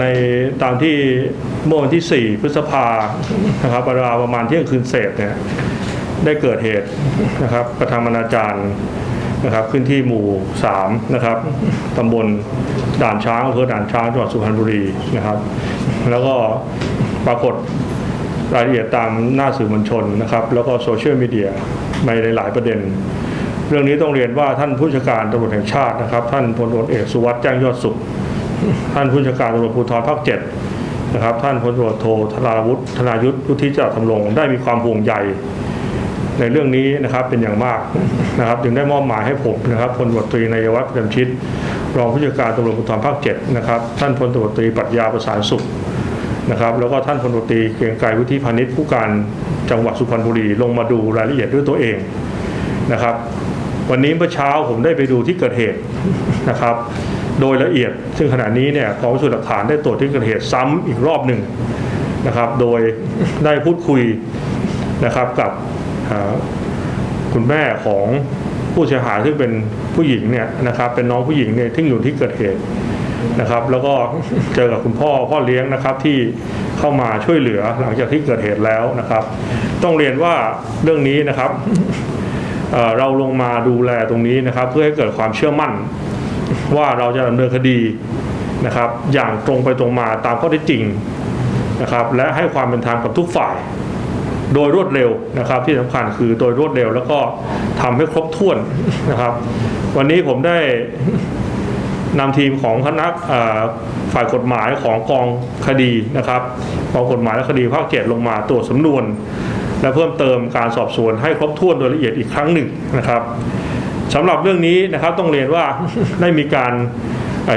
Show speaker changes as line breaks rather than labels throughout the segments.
ในตามที่เมื่อวันที่ 4 พฤษภานะครับเวลาประมาณเที่ยงคืนเศษเนี่ยได้เกิดเหตุนะครับกระทำอนาจารนะครับขึ้นที่หมู่3นะครับตำบลด่านช้างอำเภอด่านช้างจังหวัดสุพรรณบุรีนะครับ แล้วก็ปรากฏรายละเอียดตามหน้าสื่อมวลชนนะครับ แล้วก็โซเชียลมีเดียในหลายประเด็น เรื่องนี้ต้องเรียนว่าท่านผู้จัดการตำรวจแห่งชาตินะครับ ท่านพลตำรวจเอกสุวัสด์แจ้งยอดสุข ท่านผู้จัดการตำรวจภูธรภาคเจ็ดนะครับ ท่านพลตำรวจโทธนาวุฒิธนายุทธวุฒิจาธำรงได้มีความห่วงใยในเรื่องนี้นะครับเป็นอย่างมากนะครับจึงได้มอบหมายให้ผมนะครับพลตำรวจตรีนายวัฒน์เปี่มชิต รองผู้จัดการตำรวจภูธรภาคเจ็ดนะครับ ท่านพลตำรวจตรีปรัชญาประสานสุขนะครับ แล้วก็ท่านพลตำรวจตรีเกียงไกรวุฒิพานิชผู้การจังหวัดสุพรรณบุรีลงมาดูรายละเอียดด้วยตัวเองนะครับ วันนี้เมื่อเช้าผมได้ไปดูที่เกิดเหตุนะครับ โดยละเอียด ซึ่งขณะนี้เนี่ยกองพิสูจน์หลักฐานได้ตรวจที่เกิดเหตุซ้ำอีกรอบหนึ่งนะครับ โดยได้พูดคุยนะครับกับคุณแม่ของผู้เสียหายซึ่งเป็นผู้หญิงเนี่ยนะครับ เป็นน้องผู้หญิงเนี่ยที่อยู่ที่เกิดเหตุนะครับ แล้วก็เจอกับคุณพ่อพ่อเลี้ยงนะครับที่เข้ามาช่วยเหลือหลังจากที่เกิดเหตุแล้วนะครับ ต้องเรียนว่าเรื่องนี้นะครับเเราลงมาดูแลตรงนี้นะครับ เพื่อให้เกิดความเชื่อมั่น ว่าเราจะดำเนินคดีนะครับ อย่างตรงไปตรงมาตามข้อเท็จจริงนะครับ และให้ความเป็นธรรมกับทุกฝ่าย โดยรวดเร็วนะครับ ที่สำคัญคือโดยรวดเร็วแล้วก็ทำให้ครบถ้วนนะครับ วันนี้ผมได้นำทีมของคณะฝ่ายกฎหมายของกองคดีนะครับกองกฎหมายและคดีภาคเจ็ดลงมาตรวจสำนวน และเพิ่มเติมการสอบสวนให้ครบถ้วนโดยละเอียดอีกครั้งหนึ่งนะครับ สำหรับเรื่องนี้นะครับต้องเรียนว่าได้มีการ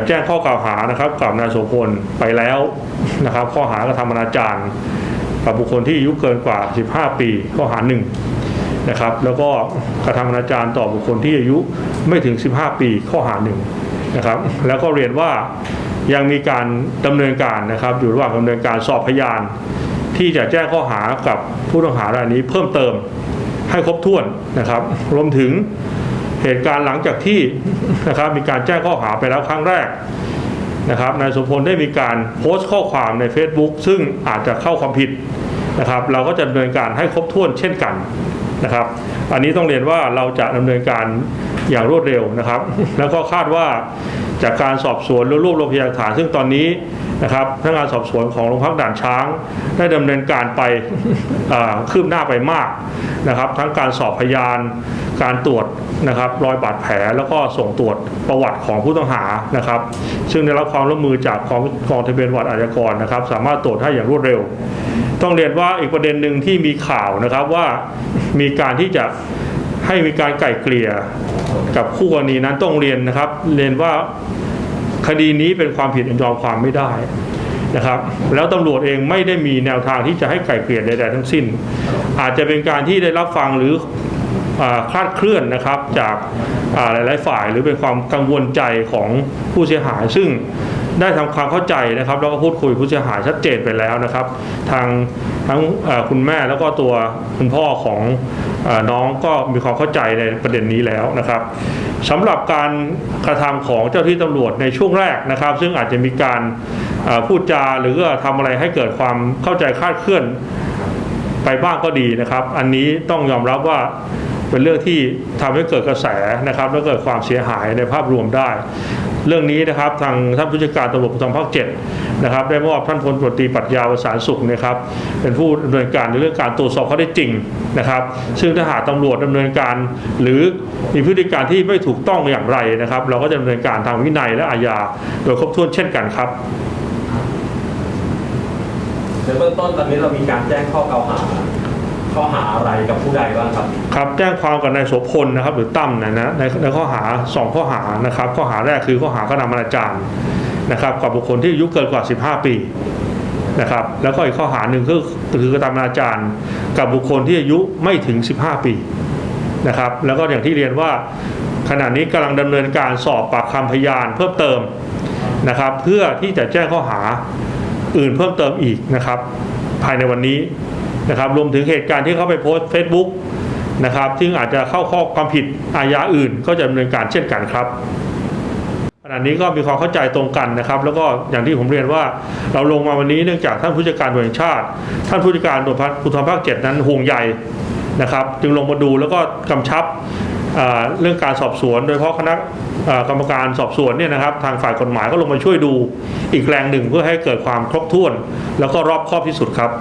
แจ้งข้อกล่าวหานะครับกับนายโสพลไปแล้วนะครับ ข้อหากระทำอนาจารกับบุคคลที่อายุเกินกว่า 15 ปี ข้อหาหนึ่งนะครับ แล้วก็กระทำอนาจารต่อบุคคลที่อายุไม่ถึง 15 ปี ข้อหาหนึ่งนะครับ แล้วก็เรียนว่ายังมีการดำเนินการนะครับ อยู่ระหว่างดำเนินการสอบพยาน ที่จะแจ้งข้อหากับผู้ต้องหารายนี้เพิ่มเติมให้ครบถ้วนนะครับ รวมถึง เหตุการณ์หลังจากที่นะครับมีการแจ้งข้อหาไปแล้วครั้งแรกนะครับนายสมพลได้มีการโพสต์ข้อความใน Facebook ซึ่งอาจจะเข้าความผิดนะครับ เราก็จะดำเนินการให้ครบถ้วนเช่นกันนะครับ อันนี้ต้องเรียนว่าเราจะดำเนินการอย่างรวดเร็วนะครับ แล้วก็คาดว่าจากการสอบสวนและรวบรวมพยานหลักฐาน ซึ่งตอนนี้ นะครับพนักงานสอบสวนของโรงพักด่านช้าง ได้ดำเนินการไปคืบหน้าไปมากนะครับ ทั้งการสอบพยานการตรวจนะครับรอยบาดแผลแล้วก็ส่งตรวจประวัติของผู้ต้องหานะครับ ซึ่งได้รับความร่วมมือจากกองกองทะเบียนวัดอาชญากรนะครับ สามารถตรวจให้อย่างรวดเร็ว ต้องเรียนว่าอีกประเด็นหนึ่งที่มีข่าวนะครับว่ามีการที่จะให้มีการไกล่เกลี่ยกับคู่กรณีนั้นต้องเรียนนะครับ เรียนว่า คดีนี้เป็นความผิดอันยอมความไม่ได้นะครับ แล้วตำรวจเองไม่ได้มีแนวทางที่จะให้ไกล่เกลี่ยใดๆทั้งสิ้น อาจจะเป็นการที่ได้รับฟังหรือคลาดเคลื่อนนะครับจากหลายๆฝ่ายหรือเป็นความกังวลใจของผู้เสียหาย ซึ่ง ได้ทำความเข้าใจนะครับแล้วก็พูดคุยผู้เสียหายชัดเจนไปแล้วนะครับ ทางทั้งคุณแม่แล้วก็ตัวคุณพ่อของอน้องก็มีความเข้าใจในประเด็นนี้แล้วนะครับสำหรับการกระทำของเจ้าที่ตำรวจในช่วงแรกนะครับ ซึ่งอาจจะมีการพูดจาหรือว่าทำอะไรให้เกิดความเข้าใจคลาดเคลื่อนไปบ้างก็ดีนะครับ อันนี้ต้องยอมรับว่า เป็นเรื่องที่ทำให้เกิดกระแสนะครับและเกิดความเสียหายในภาพรวมได้ เรื่องนี้นะครับทางท่านผู้จัดการตำรวจภูธรภาคเจ็ดนะครับได้มอบท่านพลตำรวจตรีปรัชญาประสานสุขนะครับเป็นผู้ดำเนินการในเรื่องการตรวจสอบข้อเท็จริงนะครับ ซึ่งถ้าหากตำรวจดำเนินการ หรือมีพฤติการที่ไม่ถูกต้องอย่างไรนะครับ เราก็จะดำเนินการทางวินัยและอาญาโดยครบถ้วนเช่นกันครับ
ในเบื้องต้นตอนนี้เรามีการแจ้งข้อกล่าวหา ข้อหาอะไรกับผู้ใดบ้างครับ
ครับแจ้งความกับนายโสพลนะครับ หรือตั้มนะนะในในข้อหาสองข้อหานะครับ ข้อหาแรกคือข้อหากระทำอนาจารนะครับ กับบุคคลที่อายุเกินกว่า 15 ปีนะครับ แล้วก็อีกข้อหาหนึ่งคือคือกระทำอนาจารกับบุคคลที่อายุไม่ถึง 15 ปีนะครับ แล้วก็อย่างที่เรียนว่าขณะนี้กำลังดำเนินการสอบปากคำพยานเพิ่มเติมนะครับ เพื่อที่จะแจ้งข้อหาอื่นเพิ่มเติมอีกนะครับ ภายในวันนี้ นะครับรวมถึงเหตุการณ์ที่เขาไปโพสต์ Facebook นะครับซึ่งอาจจะเข้าข้อความผิดอาญาอื่น ก็จะดำเนินการเช่นกันครับขณะนี้ก็มีความเข้าใจตรงกันนะครับ แล้วก็อย่างที่ผมเรียนว่าเราลงมาวันนี้เนื่องจากท่านผู้จัดการตำรวจแห่งชาติ ท่านผู้จัดการตำรวจภูธรภาคเจ็ดนั้นห่วงใยนะครับ จึงลงมาดูแล้วก็กำชับเรื่องการสอบสวน โดยเฉพาะคณะกรรมการสอบสวนเนี่ยนะครับ ทางฝ่ายกฎหมายก็ลงมาช่วยดูอีกแรงหนึ่งเพื่อให้เกิดความครบถ้วน แล้วก็รอบคอบที่สุดครับ